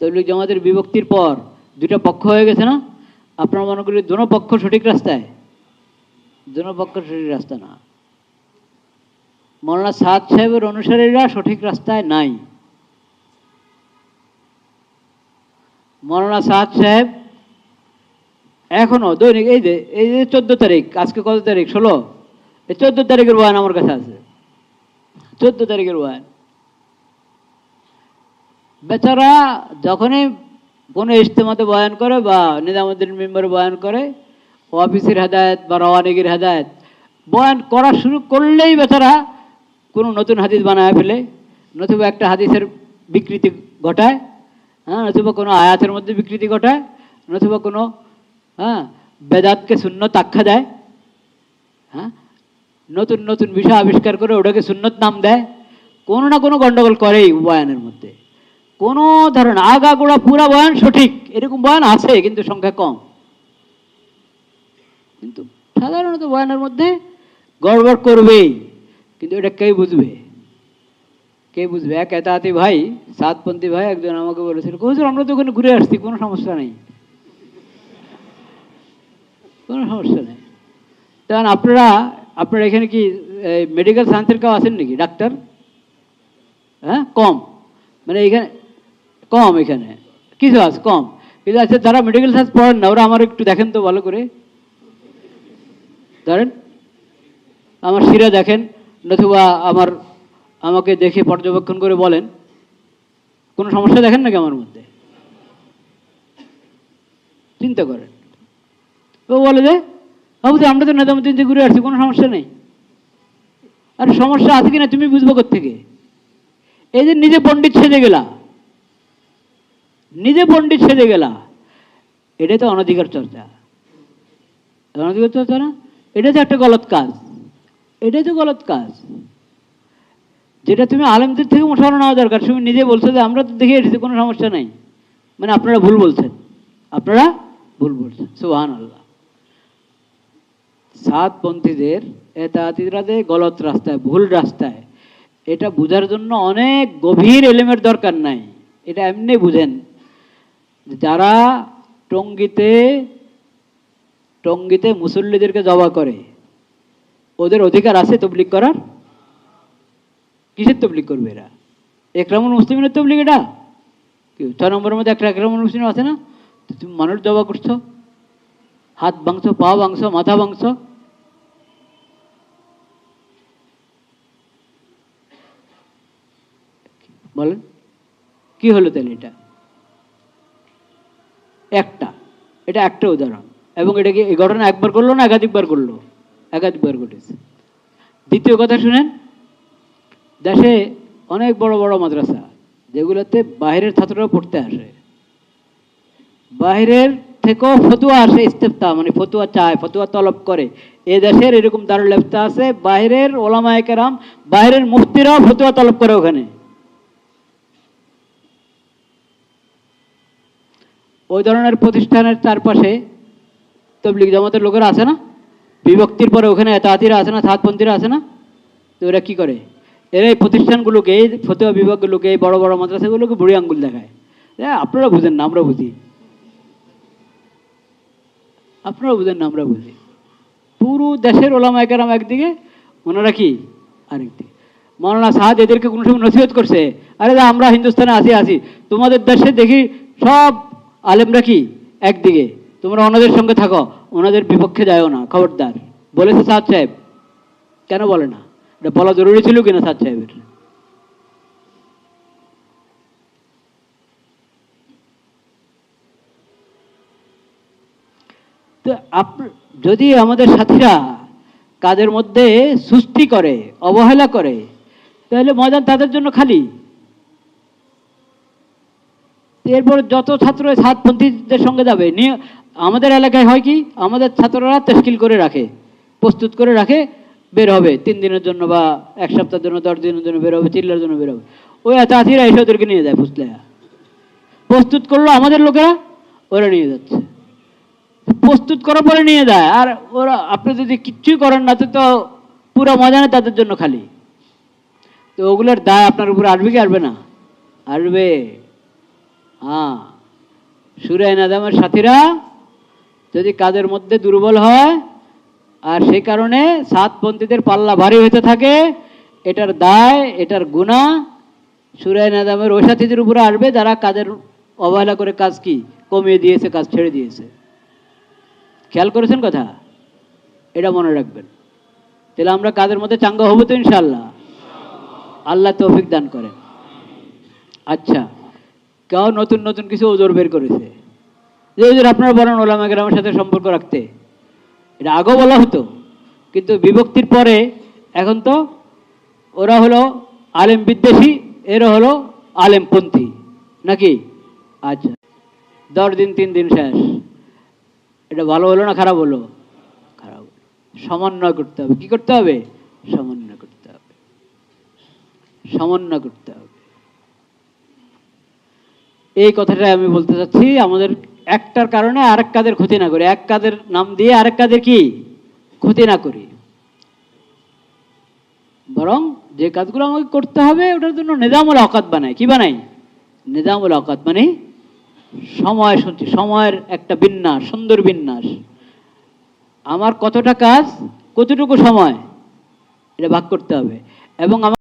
তবলিগ জামাতের বিভক্তির পর দুটা পক্ষ হয়ে গেছে না? আপনারা মনে করি দোনো পক্ষ সঠিক রাস্তায়? দোনো পক্ষ সঠিক রাস্তা না। মৌলানা সাদ সাহেবের অনুসারীরা সঠিক রাস্তায় নাই। মৌলানা সাদ সাহেব এখনও দৈনিক, এই যে এই যে চোদ্দ তারিখ, আজকে কত তারিখ? ষোলো? এই চোদ্দ তারিখের বয়ান আমার কাছে আছে। চোদ্দ তারিখের বয়ান। বেচারা যখনই কোনো ইজতেমাতে বয়ান করে বা নিজামুদ্দিন মেম্বারে বয়ান করে, অফিসের হেদায়ত বা রওয়ানিগির হেদায়ত, বয়ান করা শুরু করলেই বেচারা কোনো নতুন হাদিস বানায় ফেলে, নতুবা একটা হাদিসের বিকৃতি ঘটায় হ্যাঁ নতুবা কোনো আয়াতের মধ্যে বিকৃতি ঘটায়, নতুবা কোনো হ্যাঁ বেদাতকে শূন্য আখ্যা দেয় হ্যাঁ নতুন নতুন বিষয় আবিষ্কার করে ওটাকে সুন্নত নাম দেয়, কোনো না কোনো গণ্ডগোল করেই বয়ানের মধ্যে। কোনো ধরনের আগাগোড়া পুরা বয়ান সঠিক, এরকম বয়ান আছে, কিন্তু সংখ্যা কম। কিন্তু সাধারণত বয়ানের মধ্যে গড়বড় করবেই, কিন্তু এটা কে বুঝবে? কে বুঝবে? এক এতাহাতি ভাই, সাতপন্থী ভাই একজন আমাকে বলেছিল হুজুর আমরা তো ওখানে ঘুরে আসছি, কোনো সমস্যা নেই। কোনো সমস্যা নেই। কারণ আপনারা আপনারা এখানে কি মেডিকেল সায়েন্সের কেউ আছেন নাকি? ডাক্তার? হ্যাঁ? কম। মানে এখানে কম এখানে। কিছু আছে কম। কিন্তু আচ্ছা যারা মেডিকেল সায়েন্স পড়েন না, ওরা আমার একটু দেখেন তো ভালো করে। ধরেন, আমার শিরা দেখেন, নতুবা আমার, আমাকে দেখে পর্যবেক্ষণ করে বলেন। কোনো সমস্যা দেখেন নাকি আমার মধ্যে? চিন্তা করেন। ও বলে যে, বাবু আমরা তো নেতামুদ্দিন থেকে ঘুরে আসছি, কোনো সমস্যা নেই। আর, সমস্যা আছে কিনা তুমি বুঝব থেকে এই যে নিজে পণ্ডিত সেজে গেলা নিজে পণ্ডিত সেজে গেলা। এটাই তো অনধিকার চর্চা। অনধিকার চর্চা না? এটা তো একটা গলত কাজ। এটাই তো গলত কাজ। যেটা তুমি আলেমদের থেকে মশানো নেওয়া দরকার। তুমি নিজে বলছো যে, আমরা তো দেখে এসেছি, কোনো সমস্যা নেই। মানে আপনারা ভুল বলছেন। আপনারা ভুল বলছেন। সুহান আল্লাহ সাতপন্থীদের এতাতিরা যে গলত রাস্তায়, ভুল রাস্তায়। এটা বোঝার জন্য অনেক গভীর এলেমের দরকার নাই। এটা এমনি বুঝেন। যারা টঙ্গিতে টঙ্গিতে মুসল্লিদেরকে জবা করে, ওদের অধিকার আছে তবলিক করার? কিসের তবলিক করবে এরা? একরামুল মুসলিমের তবলিক এটা? কি ছয় নম্বরের মধ্যে একটা একরামুল মুসলিম আছে না? তুমি মানুষ জবা করছ, হাত ভাঙছো, পা ভাঙছো, মাথা ভাঙছো। বলেন, কি হলো তাহলে এটা? একটা। এটা একটা উদাহরণ। এবং এটাকে এই ঘটনা একবার করল না একাধিকবার করল? একাধিকবার ঘটেছে। দ্বিতীয় কথা শুনেন, দেশে অনেক বড় বড় মাদ্রাসা, যেগুলোতে বাইরের ছাত্ররা পড়তে আসে। বাইরের থেকেও ফতুয়া আসে ইস্তেফতা মানে ফতুয়া চায়, ফতুয়া তলব করে। এ দেশের এরকম দারুল ইফতা আছে বাইরের ওলামায়ে কেরাম বাইরের মুফতিরাও ফতুয়া তলব করে ওখানে। ওই ধরনের প্রতিষ্ঠানের চারপাশে তবলিগ জামাতের লোকেরা আছে না? বিভক্তির পরে ওখানে এতাহাতিরা আছে না, সাতপন্থীরা আছে না? তো ওরা কী করে? এরা এই প্রতিষ্ঠানগুলোকে, এই ফতুয়া বিভাগগুলোকে, এই বড় বড় মাদ্রাসাগুলোকে বুড়ি আঙ্গুল দেখায়। হ্যাঁ আপনারা বুঝেন না, আমরা বুঝি। আপনারা বুঝেন না, আমরা বুঝি। পুরো দেশের ওলামা একরাম একদিকে, ওনারা কি? আরেকদিকে। মৌলানা সাহাদ এদেরকে কোনো সময় নসিহত করছে? আরে আমরা হিন্দুস্তানে আসি আসি। তোমাদের দেশে দেখি সব আলেমরা কি? একদিকে, তোমরা ওনাদের সঙ্গে থাকো ওনাদের বিপক্ষে যাও না, খবরদার। বলেছে সাদ সাহেব। কেন বলে না? এটা বলা জরুরি ছিল কিনা সাদ সাহেবের? তো আপ, যদি আমাদের সাথীরা কাদের মধ্যে সুস্থি করে, অবহেলা করে, তাহলে ময়দান তাদের জন্য খালি। এরপর যত ছাত্র সাতপন্থীদের সঙ্গে যাবে, নিয়ে আমাদের এলাকায় হয় কি? আমাদের ছাত্ররা তেশকিল করে রাখে, প্রস্তুত করে রাখে, বের হবে। তিন দিনের জন্য বা এক সপ্তাহের জন্য, দশ দিনের জন্য বের হবে, চিল্লার জন্য বের হবে। ওই চাষিরা এসে ওদেরকে নিয়ে যায় ফুসলে প্রস্তুত করল আমাদের লোকেরা, ওরা নিয়ে যাচ্ছে। প্রস্তুত করার পরে নিয়ে যায়। আর ওরা, আপনি যদি কিচ্ছুই করেন না তো পুরো ময়দানে তাদের জন্য খালি। তো ওগুলোর দায় আপনার উপর আসবে কি, আসবে না? আসবে। হ্যাঁ। সুরায় নাদামের সাথীরা যদি কাদের মধ্যে দুর্বল হয়, আর সেই কারণে সাতপন্থীদের পাল্লা ভারী হতে থাকে, এটার দায়, এটার গুণা সুরায় নাদামের ওই সাথীদের উপরে আসবে যারা কাদের অবহেলা করে কাজ কি? কমিয়ে দিয়েছে, কাজ ছেড়ে দিয়েছে। খেয়াল করেছেন কথা? এটা মনে রাখবেন। তাহলে আমরা কাদের মধ্যে চাঙ্গা হব তো ইনশাল্লাহ আল্লাহ তৌফিক দান করেন। আচ্ছা। কেউ নতুন নতুন কিছু ওজোর বের করেছে। যে ওজোর আপনারা বলেন ওলামা গ্রামের সাথে সম্পর্ক রাখতে। এটা আগেও বলা হতো, কিন্তু বিভক্তির পরে এখন তো ওরা হলো আলেম বিদ্বেষী, এরা হলো আলেমপন্থী নাকি? আচ্ছা দশ দিন, তিন দিন শেষ। এটা ভালো হলো না খারাপ হলো? খারাপ। সমন্বয় করতে হবে। কি করতে হবে? সমন্বয় করতে হবে। সমন্বয় করতে হবে। এই কথাটা আমি বলতে চাচ্ছি, আমাদের একটার কারণে আরেক কাদের ক্ষতি না করি। এক কাদের নাম দিয়ে আরেক কাদের কি? ক্ষতি না করি। বরং যে কাজগুলো আমাকে করতে হবে, ওটার জন্য নিজামুল অকাত বানাই। কি বানাই? নিজামুল অকাত মানে সময় শুনছি সময়ের একটা বিন্যাস, সুন্দর বিন্যাস। আমার কতটা কাজ, কতটুকু সময়, এটা ভাগ করতে হবে। এবং আমার